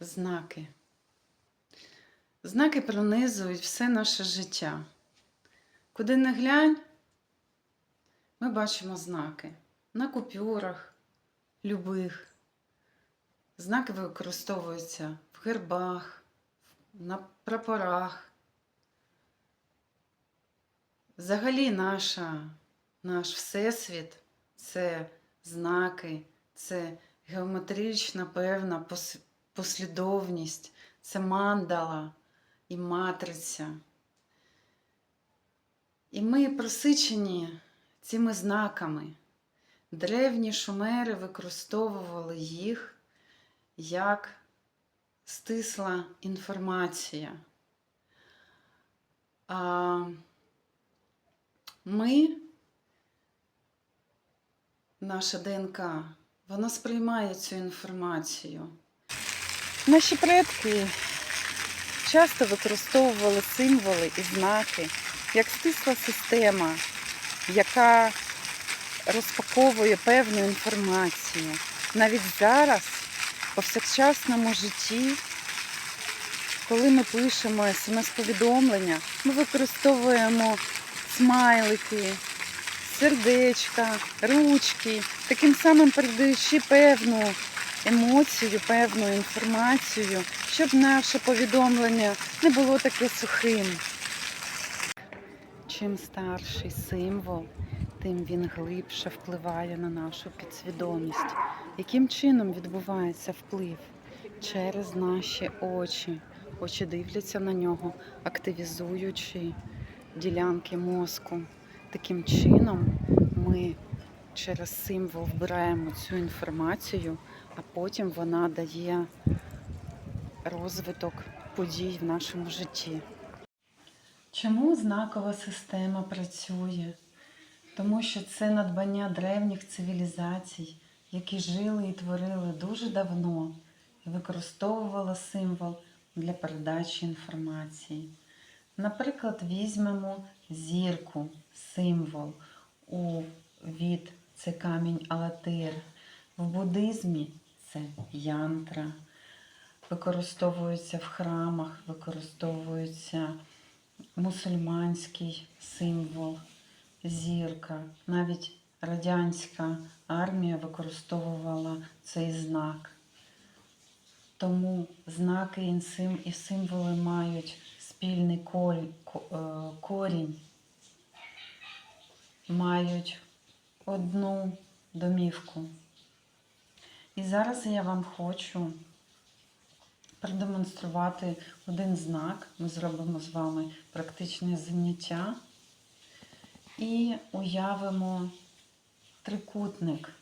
знаки. Знаки пронизують все наше життя. Куди не глянь, ми бачимо знаки на купюрах любих. Знаки використовуються в гербах, на прапорах. Взагалі наша, наш всесвіт це знаки, це геометрична певна послідовність, це мандала і матриця. І ми просичені цими знаками. Древні шумери використовували їх як стисла інформація. А ми, наша ДНК, вона сприймає цю інформацію. Наші предки часто використовували символи і знаки як стисла система, яка розпаковує певну інформацію. Навіть зараз, в повсякчасному житті, коли ми пишемо смс-повідомлення, ми використовуємо смайлики, сердечка, ручки, таким самим передаючи певну емоцію, певну інформацію, щоб наше повідомлення не було таке сухим. Чим старший символ, тим він глибше впливає на нашу підсвідомість. Яким чином відбувається вплив? Через наші очі. Очі дивляться на нього, активізуючи ділянки мозку. Таким чином ми через символ вбираємо цю інформацію, а потім вона дає розвиток подій в нашому житті. Чому знакова система працює? Тому що це надбання древніх цивілізацій, які жили і творили дуже давно і використовували символ для передачі інформації. Наприклад, візьмемо зірку, символ у від це камінь Алатир. В буддизмі це янтра. Використовується в храмах, використовується мусульманський символ, зірка. Навіть радянська армія використовувала цей знак. Тому знаки і символи мають спільний корінь, е, мають одну домівку. І зараз я вам хочу продемонструвати один знак. Ми зробимо з вами практичне заняття і уявимо трикутник.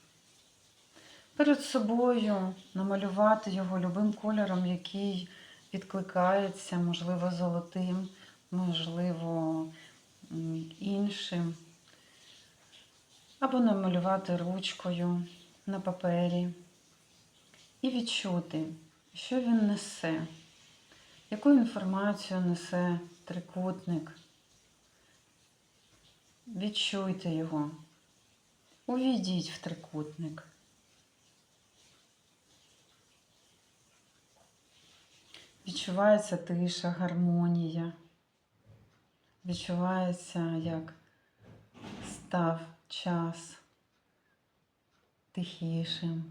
Перед собою намалювати його любим кольором, який відкликається, можливо, золотим, можливо, іншим. Або намалювати ручкою на папері і відчути, що він несе, яку інформацію несе трикутник. Відчуйте його. Увійдіть в трикутник. Відчувається тиша, гармонія. Відчувається, як став час тихішим.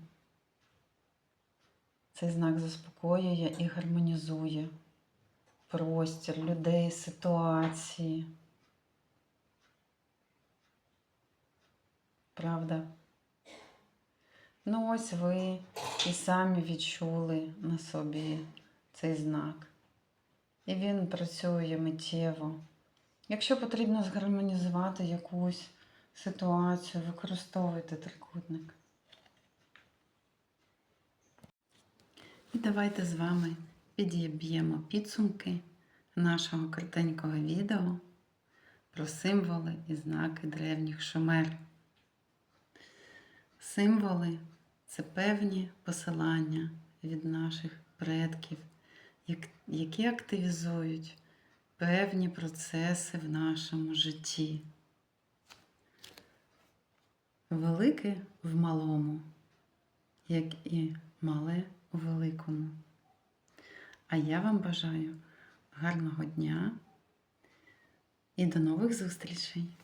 Цей знак заспокоює і гармонізує простір людей, ситуації. Правда? Ну, ось ви і самі відчули на собі цей знак. І він працює миттєво. Якщо потрібно згармонізувати якусь ситуацію, використовуйте трикутник. І давайте з вами підіб'ємо підсумки нашого коротенького відео про символи і знаки древніх шумер. Символи це певні посилання від наших предків, які активізують певні процеси в нашому житті. Велике в малому, як і мале у великому. А я вам бажаю гарного дня і до нових зустрічей!